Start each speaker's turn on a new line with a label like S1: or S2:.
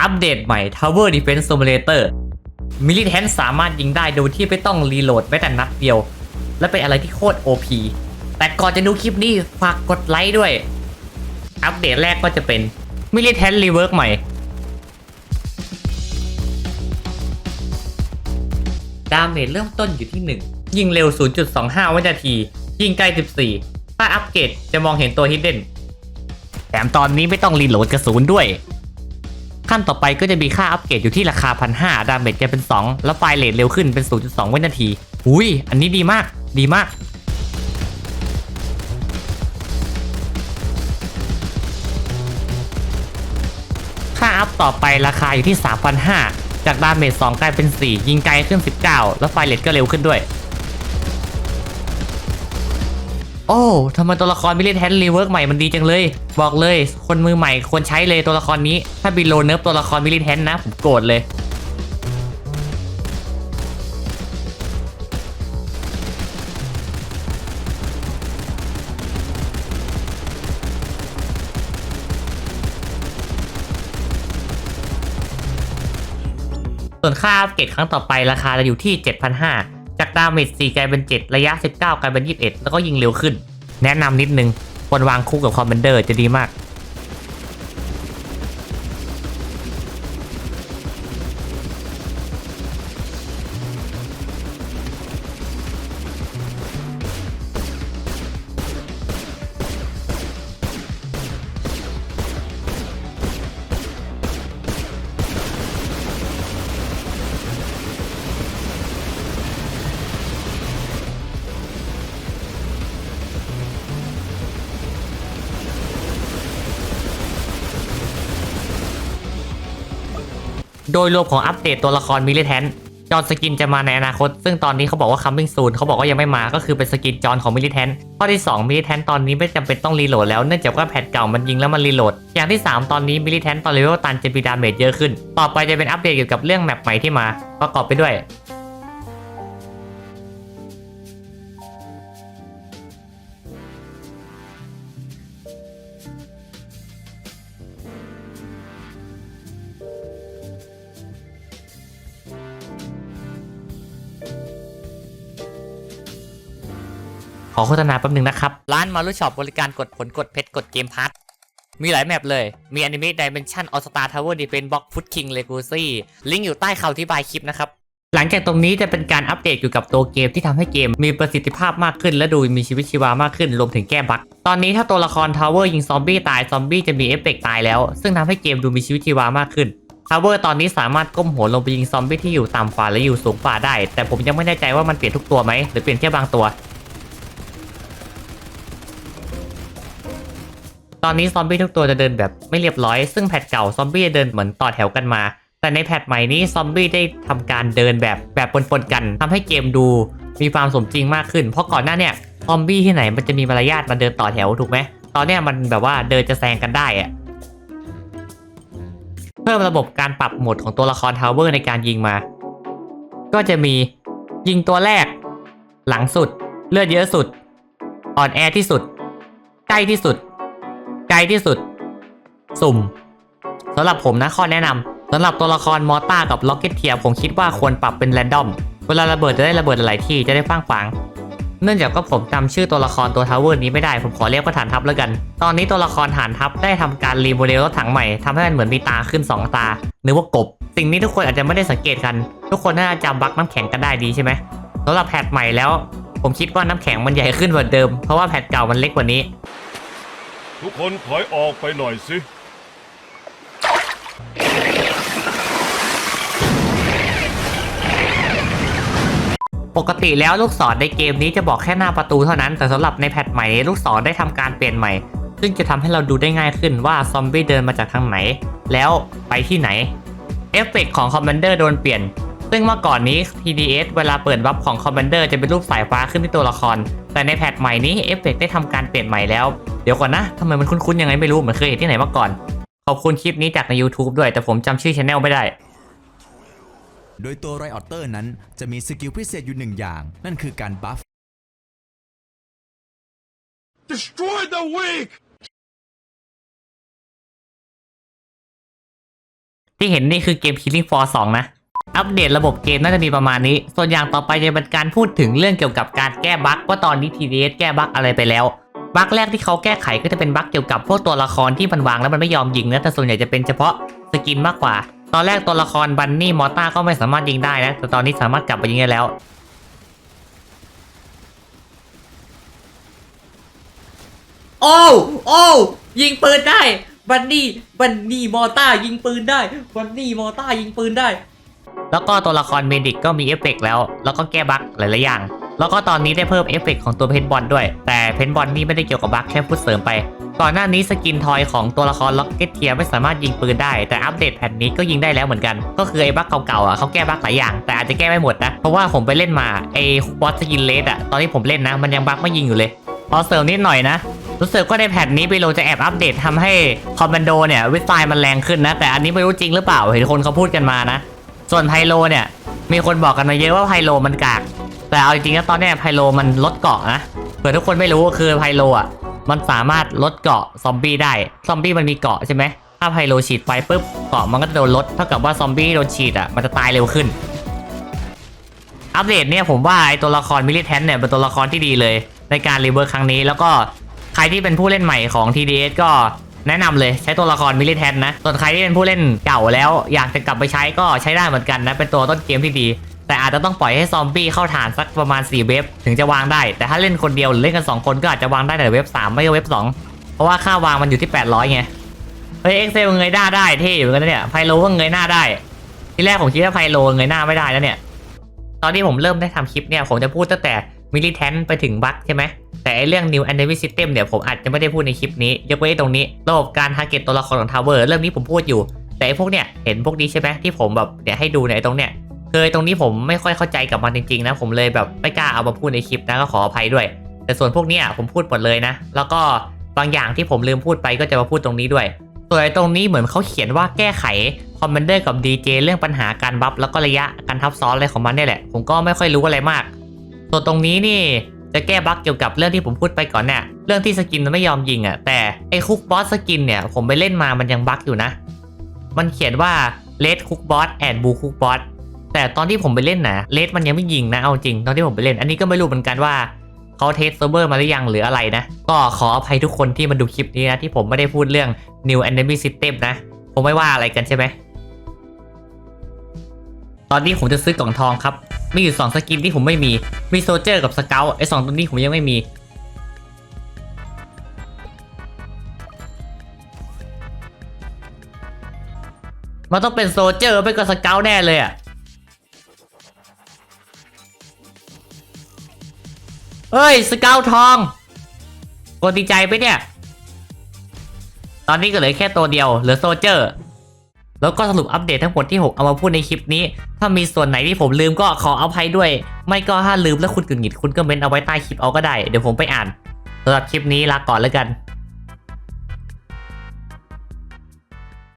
S1: อัปเดตใหม่ Tower Defense Simulator มิลิแทนสามารถยิงได้โดยที่ไม่ต้องรีโหลดแม้แต่นัดเดียว และเป็นอะไรที่โคตร OP แต่ก่อนจะดูคลิปนี้ ฝากกดไลค์ด้วย อัปเดตแรกก็จะเป็นมิลิแทนรีเวิร์กใหม่ ดาเมจเริ่มต้นอยู่ที่ 1 ยิงเร็ว 0.25 วินาที ยิงไกล 14 ถ้าอัปเกรดจะมองเห็นตัวฮิดเด้นแถมตอนนี้ไม่ต้องรีโหลดกระสุนด้วย ขั้นต่อไปก็จะมีค่าอัปเกรดอยู่ที่ราคา1,500ดาเมจจะเป็น 2 แล้วไฟเรทเร็วขึ้นเป็น 0.2 วินาที อุ้ย อันนี้ดีมาก ดีมาก ค่าอัพต่อไปราคาอยู่ที่ 3,500 จากดาเมจ2กลายเป็น 4 ยิงไกลขึ้น 19 แล้วไฟเรทก็เร็วขึ้นด้วย โอ้ทำไมตัวละครมิเลแทนรีเวิร์กใหม่มันดีจังเลย บอกเลย คนมือใหม่ควรใช้เลยตัวละครนี้ ถ้าบิโลเนิร์ฟตัวละครมิเลแทนนะ ผมโกรธเลยส่วนค่าอัปเกรดครั้งต่อไปราคาจะอยู่ที่ 7,500 จากดาเมจ4กลายเป็น7 ระยะ 19กลายเป็น 21 แล้วก็ยิงเร็วขึ้น แนะนำนิดนึงควรวางคู่กับคอมเบนเดอร์จะดีมาก โดยรวมของอัปเดตตัวละครมิลิแทนจอนสกินจะมาในอนาคต ซึ่งตอนนี้เขาบอกว่า coming soon เขาบอกว่ายังไม่มาก็คือเป็นสกินจอนของมิลิแทนข้อที่ 2 มิลิแทนตอนนี้ไม่จำเป็นต้องรีโหลดแล้วเนื่องจากว่าแพทเก่ามันยิงแล้วมันรีโหลด อย่างที่ 3 ตอนนี้มิลิแทนตอนเลเวลตันจะมีดาเมจเยอะขึ้น ต่อไปจะเป็นอัปเดตเกี่ยวกับเรื่องแมปใหม่ที่มา ประกอบไปด้วย อโฆษณาแป๊บหนึ่งนะครับ ร้านมารุช็อปบริการกดผลกดเพชรกดเกมพัทมีหลายแมปเลย มีอนิเมะดิเมนชั่นออสตาทาวเวอร์ดีเป็นบ็อกฟุตคิงเลกูซี่ลิงก์อยู่ใต้คำอธิบายคลิปนะครับ หลังจากตรงนี้จะเป็นการอัปเดตเกี่ยวกับตัวเกมที่ทำให้เกมมีประสิทธิภาพมากขึ้น และดูมีชีวิตชีวามากขึ้นรวมถึงแก้บั๊กตอนนี้ถ้าตัวละครทาวเวอร์ยิงซอมบี้ตายซอมบี้จะมีเอฟเฟกต์ตายแล้ว ซึ่งทำให้เกมดูมีชีวิตชีวามากขึ้นทาวเวอร์ตอนนี้สามารถก้มหัวลงไปยิงซอมบี้ที่อยู่ต่ำฝ่าและอยู่สูงฝ่าได้ แต่ผมยังไม่แน่ใจว่ามันเปลี่ยนทุกตัวไหมหรือเปลี่ยนแค่บางตัว ตอนนี้ซอมบี้ทุกตัวจะเดินแบบไม่เรียบร้อย ซึ่งแพทเก่าซอมบี้จะเดินเหมือนต่อแถวกันมา แต่ในแพทใหม่นี้ซอมบี้ได้ทำการเดินแบบแบบปนๆกันทำให้เกมดูมีความสมจริงมากขึ้น เพราะก่อนหน้าเนี่ยซอมบี้ที่ไหนมันจะมีมารยาทมาเดินต่อแถวถูกไหม ตอนเนี้ยมันแบบว่าเดินจะแซงกันได้อะเพิ่มระบบการปรับโหมดของตัวละครทาวเวอร์ในการยิงมา ก็จะมียิงตัวแรก หลังสุด เลือดเยอะสุด อ่อนแอที่สุด ใกล้ที่สุด ที่สุด สุ่มสำหรับผมนะข้อแนะนำสำหรับตัวละครมอต้ากับล็อกเก็ตเทียผมคิดว่าควรปรับเป็นแรนดอมเวลาระเบิดจะได้ระเบิดหลายที่จะได้ฟังฟังเนื่องจากก็ผมจำชื่อตัวละครตัวทาวเวอร์นี้ไม่ได้ผมขอเรียกว่าฐานทัพแล้วกัน ตอนนี้ตัวละครฐานทัพได้ทำการรีโมเดลรถถังใหม่ทำให้มันเหมือนมีตาขึ้น 2 ตานึกว่ากบ สิ่งนี้ทุกคนอาจจะไม่ได้สังเกตกัน ทุกคนน่าจะจำบักน้ำแข็งกันได้ดีใช่ไหมสำหรับแพทใหม่แล้ว ผมคิดว่าน้ำแข็งมันใหญ่ขึ้นกว่าเดิมเพราะว่าแพทเก่ามันเล็กกว่านี้
S2: ทุกคนถอยออกไปหน่อยสิ
S1: ปกติแล้วลูกศรในเกมนี้จะบอกแค่หน้าประตูเท่านั้น แต่สำหรับในแพทใหม่นี้ลูกศรได้ทำการเปลี่ยนใหม่ ซึ่งจะทำให้เราดูได้ง่ายขึ้นว่าซอมบี้เดินมาจากทางไหน แล้วไปที่ไหน เอฟเฟกต์ของคอมมานเดอร์โดนเปลี่ยน ซึ่งเมื่อก่อนนี้ TDS เวลาเปิดบัฟของคอมมานเดอร์จะเป็นรูปสายฟ้าขึ้นที่ตัวละคร แต่ในแพทใหม่นี้เอฟเฟกต์ได้ทำการเปลี่ยนใหม่แล้ว เดี๋ยวก่อนนะทำไมมันคุ้นๆยังไงไม่รู้เหมือนเคยเห็นที่ไหนมาก่อน ขอบคุณคลิปนี้จากใน YouTube ด้วย แต่ผมจำชื่อช anel ไม่ได้
S3: โดยตัวไรออเตอร์นั้นจะมีสกิลพิเศษอยู่หนึ่งอย่าง นั่นคือการบัฟ
S2: Destroy the weak
S1: ที่เห็นนี่คือเกม Killing Floor 2 นะ อัปเดตระบบเกมน่าจะมีประมาณนี้ ส่วนอย่างต่อไปจะเป็นการพูดถึงเรื่องเกี่ยวกับการแก้บั๊กว่าตอนนี้ TDS แก้บั๊กอะไรไปแล้ว บั๊กแรกที่เขาแก้ไขก็จะเป็นบั๊กเกี่ยวกับพวกตัวละครที่มันวางแล้วมันไม่ยอมยิงนะแต่ส่วนใหญ่จะเป็นเฉพาะสกินมากกว่า ตอนแรกตัวละครบันนี่มอต้าก็ไม่สามารถยิงได้นะแต่ตอนนี้สามารถกลับไปยิงได้แล้วโอ้วโอ้วยิงปืนได้ บันนี่บันนี่มอต้ายิงปืนได้ บันนี่มอต้ายิงปืนได้ แล้วก็ตัวละครเมดิกก็มีเอฟเฟกต์แล้ว แล้วก็แก้บั๊กหลายๆอย่าง แล้วก็ตอนนี้ได้เพิ่มเอฟเฟกต์ของตัวเพนบอลด้วย แต่เพนบอลนี่ไม่ได้เกี่ยวกับบั๊กแค่พูดเสริมไป ก่อนหน้านี้สกินทอยของตัวละครล็อกเก็ตเทียไม่สามารถยิงปืนได้ แต่อัปเดตแผ่นนี้ก็ยิงได้แล้วเหมือนกัน ก็คือไอ้บั๊กเก่าๆอะเขาแก้บั๊กหลายอย่าง แต่อาจจะแก้ไม่หมดนะ เพราะว่าผมไปเล่นมาไอ้บอสสกินเลสอะ ตอนที่ผมเล่นนะ มันยังบั๊กไม่ยิงอยู่เลย พอเสริมนิดหน่อยนะรู้สึกว่าในแผ่นนี้ไปโลจะแอบอัปเดตทำให้คอมมานโดเนี่ยวิสไฟมันแรงขึ้นนะ แต่อันนี้ไม่รู้จริงหรือเปล่าเห็นคนเขาพูดกันมานะ ส่วนไพโลเนี่ยมีคนบอกกันมาเยอะว่าไพโลมันกาก แต่เอาจริงๆตอนนี้ไพโลมันลดเกาะนะเผื่อทุกคนไม่รู้คือไพโลอะมันสามารถลดเกาะซอมบี้ได้ ซอมบี้มันมีเกาะใช่ไหมถ้าไพโลฉีดไฟปุ๊บเกาะมันก็จะโดนลดเท่ากับว่าซอมบี้โดนฉีดอะมันจะตายเร็วขึ้น อัปเดตเนี่ยผมว่าไอตัวละครมิลิแทนเนี่ยเป็นตัวละครที่ดีเลย ในการรีเวิร์คครั้งนี้แล้วก็ใครที่เป็นผู้เล่นใหม่ของ TDS ก็แนะนำเลยใช้ตัวละครมิลิแทนนะส่วนใครที่เป็นผู้เล่นเก่าแล้ว อยากจะกลับไปใช้ก็ใช้ได้เหมือนกันนะเป็นตัวต้นเกมที่ดี แต่อาจจะต้องปล่อยให้ซอมบี้เข้าฐานสักประมาณ 4 เว็บถึงจะวางได้ แต่ถ้าเล่นคนเดียวหรือเล่นกัน 2 คนก็อาจจะวางได้แต่เว็บ3ไม่ก็เว็บ2เพราะว่าค่าวางมันอยู่ที่ 800ไงเฮ้ยเอ็กเซลเงยหน้าได้เท่อยู่เหมือนกันเนี่ยไพโลก็เงยหน้าได้ ที่แรกผมคิดว่าไพโลเงยหน้าไม่ได้แล้วเนี่ย ตอนที่ผมเริ่มได้ทำคลิปเนี่ยผมจะพูดตั้งแต่มิลิแทนไปถึงบัคใช่ไหมแต่ไอเรื่อง New Enemy System เนี่ยผมอาจจะไม่ได้พูดในคลิปนี้ยกเว้นตรงนี้ระบบการ target ตัวละครของทาวเวอร์เรื่องนี้ผมพูดอยู่ แต่ไอพวกเนี่ยเห็นพวกนี้ใช่ไหมที่ผมแบบเนี่ยให้ดูเนี่ยไอ้ตรงเนี่ย เคยตรงนี้ผมไม่ค่อยเข้าใจกับมันจริงๆนะ ผมเลยแบบไม่กล้าเอามาพูดในคลิปนะก็ขออภัยด้วย แต่ส่วนพวกเนี้ยผมพูดหมดเลยนะ แล้วก็บางอย่างที่ผมลืมพูดไปก็จะมาพูดตรงนี้ด้วย ส่วนไอ้ตรงนี้เหมือนเขาเขียนว่าแก้ไขคอมมนเดอร์กับ DJ เรื่องปัญหาการบัฟแล้วก็ระยะการทับซ้อนอะไรของมันนี่แหละ ผมก็ไม่ค่อยรู้อะไรมาก ส่วนตรงนี้นี่จะแก้บั๊กเกี่ยวกับเรื่องที่ผมพูดไปก่อนเนี่ยเรื่องที่สกินมันไม่ยอมยิงอะ่ะแต่ไอ้คุกบอสสกินเนี่ยผมไปเล่นมามันยังบั๊กอยู่นะ มันเขียนว่าเลดคุกบอสแอนบูคุกบอส แต่ตอนที่ผมไปเล่นนะเลดมันยังไม่ยิงนะเอาจริง ตอนที่ผมไปเล่น อันนี้ก็ไม่รู้เหมือนกันว่าเขาเทสเซิร์ฟเวอร์มาหรือยังหรืออะไรนะ ก็ขออภัยทุกคนที่มาดูคลิปนี้นะ ที่ผมไม่ได้พูดเรื่อง New Enemy System นะ ผมไม่ว่าอะไรกันใช่ไหม ตอนนี้ผมจะซื้อกล่องทองครับ มีอยู่ 2 สกินที่ผมไม่มี มีโซเจอร์กับสเกลไอ้สองตัวนี้ผมยังไม่มี มันต้องเป็นโซเจอร์ไม่ก็สเกลแน่เลยอะ เฮ้ยสเกลทองกดดีใจไปเนี่ย ตอนนี้ก็เหลือแค่ตัวเดียวเหลือโซเจอร์ แล้วก็สรุปอัปเดตทั้งหมดที่ผมเอามาพูดในคลิปนี้ ถ้ามีส่วนไหนที่ผมลืมก็ขออภัยด้วย ไม่ก็ถ้าลืมแล้วคุณกึ่งหงิดคุณก็เม้นเอาไว้ใต้คลิปเอาก็ได้ เดี๋ยวผมไปอ่านสำหรับคลิปนี้ลาก่อนแล้วกัน